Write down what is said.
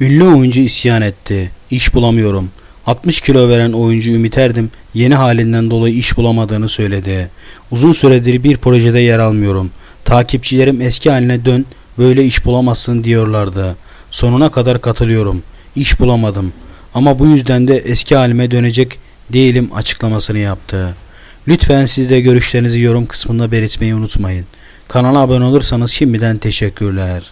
Ünlü oyuncu isyan etti. İş bulamıyorum. 60 kilo veren oyuncu Ümit Erdim yeni halinden dolayı iş bulamadığını söyledi. Uzun süredir bir projede yer almıyorum. Takipçilerim eski haline dön böyle iş bulamazsın diyorlardı. Sonuna kadar katılıyorum. İş bulamadım. Ama bu yüzden de eski halime dönecek değilim açıklamasını yaptı. Lütfen siz de görüşlerinizi yorum kısmında belirtmeyi unutmayın. Kanala abone olursanız şimdiden teşekkürler.